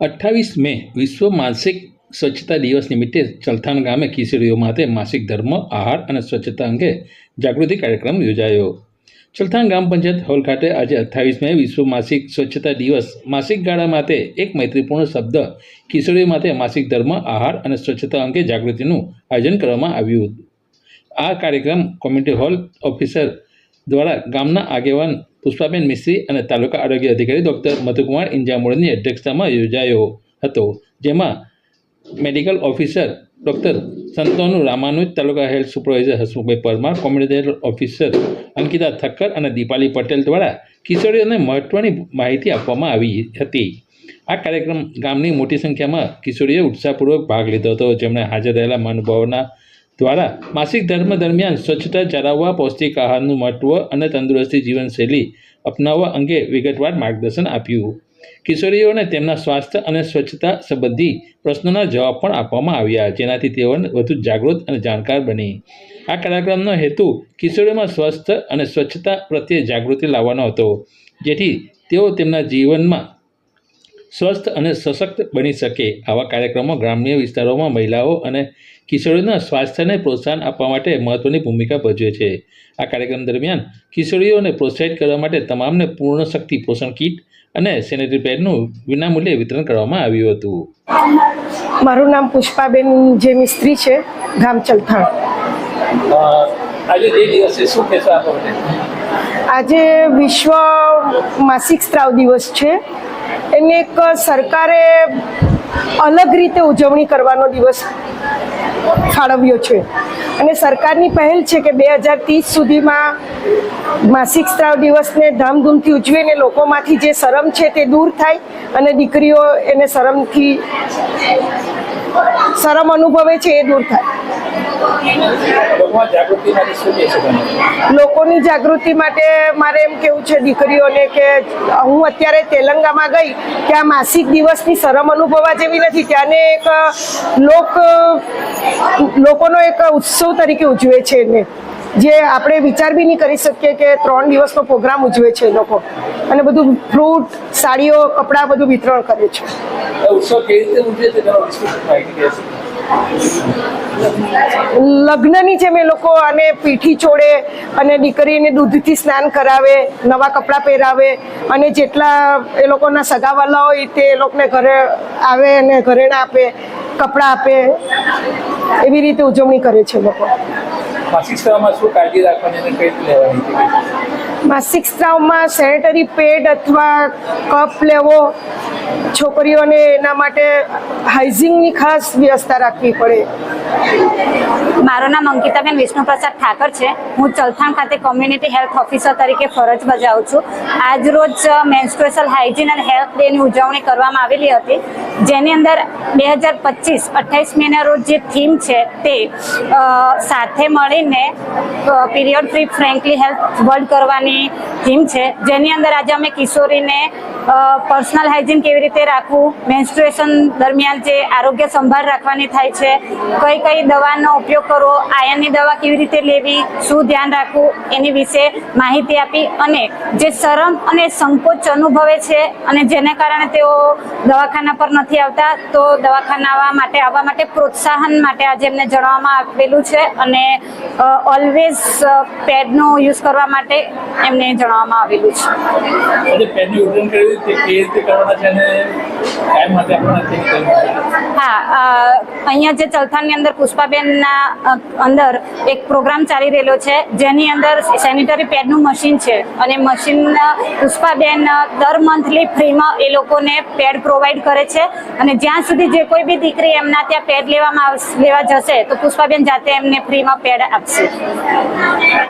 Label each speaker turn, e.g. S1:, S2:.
S1: અઠ્ઠાવીસ મે વિશ્વ માનસિક સ્વચ્છતા દિવસ નિમિત્તે ચલથાણ ગામે કિશોરીઓ માટે માસિક ધર્મ, આહાર અને સ્વચ્છતા અંગે જાગૃતિ કાર્યક્રમ યોજાયો. ચલથાણ ગ્રામ પંચાયત હોલ ખાતે આજે અઠ્ઠાવીસ મે વિશ્વ માસિક સ્વચ્છતા દિવસ માસિક ગાળા માટે એક મૈત્રીપૂર્ણ શબ્દ કિશોરીઓ માટે માસિક ધર્મ, આહાર અને સ્વચ્છતા અંગે જાગૃતિનું આયોજન કરવામાં આવ્યું. આ કાર્યક્રમ કોમ્યુનિટી હોલ ઓફિસર દ્વારા ગામના આગેવાન પુષ્પાબેન મિસ્ત્રી અને તાલુકા આરોગ્ય અધિકારી ડૉક્ટર મધુકુમાર ઇંજામોડની અધ્યક્ષતામાં યોજાયો હતો, જેમાં medical officer doctor Santonu Ramanuj, taluka health supervisor Hasmukhbhai Parmar community officer Ankita Thakkar અને દીપાલી પટેલ દ્વારા કિશોરીઓને મહત્ત્વની માહિતી આપવામાં આવી હતી. આ કાર્યક્રમ ગામની મોટી સંખ્યામાં કિશોરીએ ઉત્સાહપૂર્વક ભાગ લીધો હતો. જેમણે હાજર રહેલા મહાનુભાવોના દ્વારા માસિક ધર્મ દરમિયાન સ્વચ્છતા જાળવવા, પૌષ્ટિક આહારનું મહત્ત્વ અને તંદુરસ્તી જીવનશૈલી અપનાવવા અંગે વિગતવાર માર્ગદર્શન આપ્યું. કિશોરીઓને તેમના સ્વાસ્થ્ય અને સ્વચ્છતા સંબંધી પ્રશ્નોના જવાબ પણ આપવામાં આવ્યા, જેનાથી તેઓને વધુ જાગૃત અને જાણકાર બની. આ કાર્યક્રમનો હેતુ કિશોરીઓમાં સ્વસ્થ અને સ્વચ્છતા પ્રત્યે જાગૃતિ લાવવાનો હતો, જેથી તેઓ તેમના જીવનમાં સ્વસ્થ અને સશક્ત બની શકે આવા કાર્યક્રમો ગ્રામ્ય વિસ્તારોમાં મહિલાઓ અને કિશોરીઓના સ્વાસ્થ્યને પ્રોત્સાહન આપવા માટે મહત્ત્વની ભૂમિકા ભજવે છે. આ કાર્યક્રમ દરમિયાન કિશોરીઓને પ્રોત્સાહિત કરવા માટે તમામને પૂર્ણ શક્તિ પોષણ કીટ અને સેનેટરી પેડનું વિનામૂલ્યે વિતરણ કરવામાં આવ્યું હતું.
S2: મારું નામ પુષ્પાબેન જે મિસ્ત્રી છે ગામ ચલથાણ.
S1: આજે જે દિવસે શું કહેશો
S2: આજે વિશ્વ માસિક સ્ત્રાવ દિવસ છે. એને એક સરકારે અલગ રીતે ઉજવણી કરવાનો દિવસ ફાળવ્યો છે. અને સરકારની પહેલ છે કે બે હજાર ત્રીસ સુધીમાં માસિક સ્ત્રાવ દિવસને ધામધૂમથી ઉજવીને લોકોમાંથી જે શરમ છે તે દૂર થાય અને દીકરીઓ એને શરમથી શરમ અનુભવે છે એ દૂર થાય. લોકોની જાગૃતિ માટે મારે એમ કેવું છે દીકરીઓને કે હું અત્યારે તેલંગામાં ગઈ કે આ માસિક દિવસની શરમ અનુભવવા જેવી નથી. ત્યાંને એક લોક લોકોનો એક ઉત્સવ તરીકે ઉજવે છે એને. જે આપણે વિચાર બી નહીં કરી શકીએ કે ત્રણ દિવસનો પ્રોગ્રામ ઉજવે છે એ લોકો. અને બધું ફ્રૂટ સાડીઓ કપડાં બધું વિતરણ કરે છે.
S1: ઉત્સવ કેવી રીતે ઉજવે છે?
S2: લગ્નની જેમ એ લોકો આને પીઠી ચોડે અને દીકરીને દૂધથી સ્નાન કરાવે નવા કપડાં પહેરાવે અને જેટલા એ લોકોના સગાવાલા હોય તે એ લોકોને ઘરે આવે અને ઘરેણા આપે કપડાં આપે. એવી રીતે ઉજવણી કરે છે લોકો.
S1: માસિક સ્ત્રાવમાં શું કાળજી રાખવાની અને કઈ લેવાની?
S2: માસિક સ્ત્રાવમાં સેનેટરી પેડ અથવા કપ લેવો છોકરીઓને એના માટે હાઇજીનની ખાસ વ્યવસ્થા રાખવી પડે.
S3: મારું નામ અંકિતાબેન વિષ્ણુપ્રસાદ ઠાકર છે. હું ચલથાણ ખાતે કોમ્યુનિટી હેલ્થ ઓફિસર તરીકે ફરજ બજાવું છું. આજ રોજ મેન્સ્ટ્રુએશલ હાઇજીન અને હેલ્થ ડેની ઉજવણી કરવામાં આવેલી હતી. જેની અંદર બે હજાર પચીસ, અઠ્ઠાવીસ મેના રોજ જે થીમ છે તે સાથે મળીને period free frankly health world કરવાની થીમ છે. જેની અંદર આજે અમે કિશોરીને પર્સનલ હાઇજીન કેવી રીતે રાખવું? મેન્સ્ટ્રુએશન દરમિયાન જે આરોગ્ય સંભાળ રાખવાની થાય છે, કઈ કઈ દવાનો ઉપયોગ કરવો, આયનની દવા કેવી રીતે લેવી, શું ધ્યાન રાખવું, એની વિશે માહિતી આપી અને જે શરમ અને સંકોચ અનુભવે છે અને જેને કારણે તેઓ દવાખાના પર નથી આવતા, તો દવાખાના માટે, આવવા માટે પ્રોત્સાહન માટે આજે એમને જણાવવામાં આવેલું છે અને ઓલવેઝ પેડનો યુઝ કરવા માટે એમને જણાવવામાં આવેલું છે. હા અહીંયા જે ચલથાણની અંદર પુષ્પાબેનના અંદર એક પ્રોગ્રામ ચાલી રહેલો છે, જેની અંદર સેનિટરી પેડનું મશીન છે અને મશીન પુષ્પાબેન દર મંથલી ફ્રીમાં એ લોકોને પેડ પ્રોવાઈડ કરે છે અને જ્યાં સુધી જે કોઈ બી દીકરી એમના ત્યાં પેડ લેવામાં લેવા જશે, તો પુષ્પાબેન જાતે એમને ફ્રીમાં પેડ આપશે.